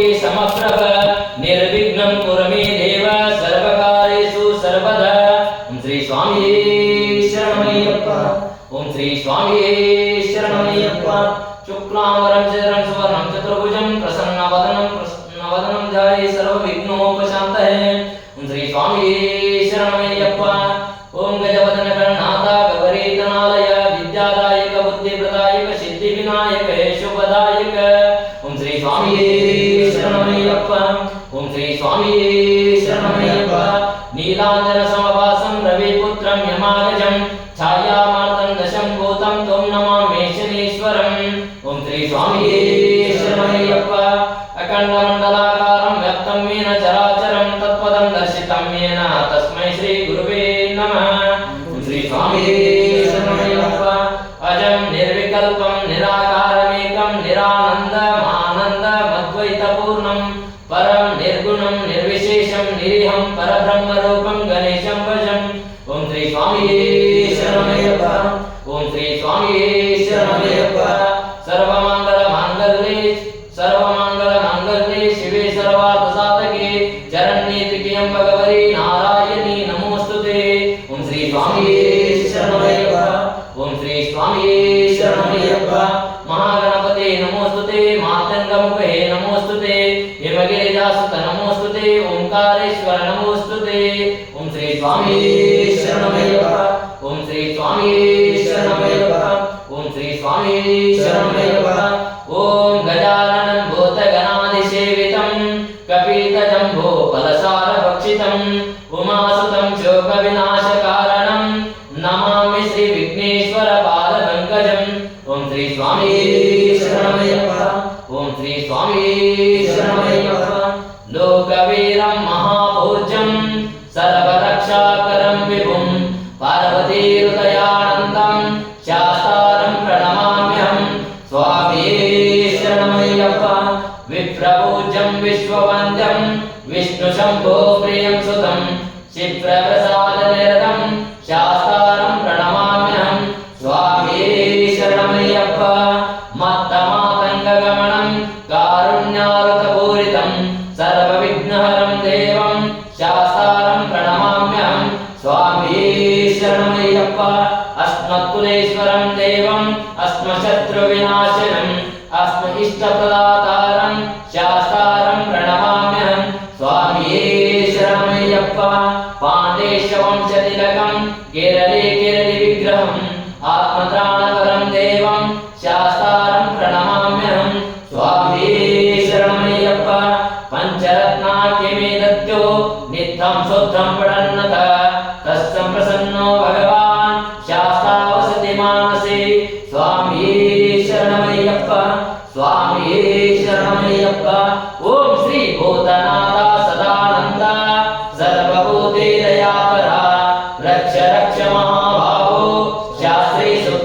కోటి సమప్రభ నిర్విఘ్నం కురమే దేవ సర్వకార్యేషు సర్వదా. ఓం శ్రీ స్వామి శరణమయ్యప్ప. ఓం శ్రీ స్వామి శరణమయ్యప్ప. ఓం శ్రీ స్వామి శరణమయ్యప్ప. నీలాంజన సమవాసం రవిపుత్రం యమాగజం. ఛాయామార్తం దశం భూతం తోం నమామి శనీశ్వరం ఓం శ్రీ స్వామి శరణమయ్యప్ప. అఖండ మండలాకారం వ్యాప్తం మీన చరాచరం నిర్గుణం నిర్విశేషం నిరీహం పరబ్రహ్మ రూపం గణేశం భజం. ఓం శ్రీ స్వామి శరణమయ్యప్ప. ఓం శ్రీ స్వామి శరణమయ్యప్ప. సర్వమంగళ మాంగళ్యే సర్వమంగళ మాంగళ్యే శివే సర్వాత సాధకే చరణ్యే త్రికియం భగవరి నారాయణి నమోస్తుతే. ఓం శ్రీ స్వామి శరణమయ్యప్ప. ఓం శ్రీ స్వామి శరణమయ్యప్ప. మహాగణపతే నమోస్తుతే మాతంగముఖే నమోస్తుతే. హిమగిరిజాసుత నమోస్తుతే ఓంకారేశ్వర నమోస్తుతే. ఓం శ్రీ స్వామి శరణమయ్యప్ప. ఓం శ్రీ స్వామి శరణమయ్యప్ప. ఓం శ్రీ స్వామి శరణమయ్యప్ప. ఓం గజాననం భూతగణాది సేవితం కపీత జంభో ఫలసార భక్షితం ఉమాసుతం శోక వినాశ కారణం నమామి శ్రీ విఘ్నేశ్వర పాద పంకజం ఓం శ్రీ స్వామి శరణమయ్యప్ప. ఓం శ్రీ స్వామి శరణమయ్యప్ప. సర్వరక్షాకరం విభుం పార్వతీహృదయానందం శాస్తారం ప్రణమామ్యహం స్వామి శరణమయ్యప్ప విప్రభూజం విశ్వవంద్యం విష్ణు శంభో ప్రియం సుతం శిప్రప్రసాద నిరతం శాస్తారం ప్రణమామ్యహం స్వామి శరణమయ్యప్ప మత్తమాతంగ శరణమయ్యప్ప అస్మత్కులేశ్వరం దేవం అస్మశత్రు వినాశనం అస్మ ఇష్టప్రదాతారం శాస్తారం ప్రణమామ్యహం స్వామి శరణమయ్యప్ప పాండేశ వంశ తిలకం కేరళే కేరళి విగ్రహం ఆత్మత్రాణకరం దేవం శాస్తారం ప్రణమామ్యహం స్వామి శరణమయ్యప్ప పంచరత్నాఖ్యమే దత్తో నిత్యం శుద్ధం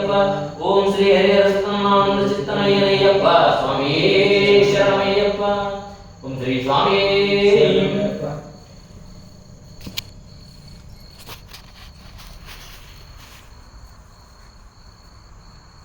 అయ్యప్ప. ఓం శ్రీ భూతనాథ సదానంద ఓం శ్రీ హరిహరస్తమానంద చిత్తనయ్యనయ్యప్ప స్వామి శరణమయ్యప్ప. ఓం శ్రీ స్వామి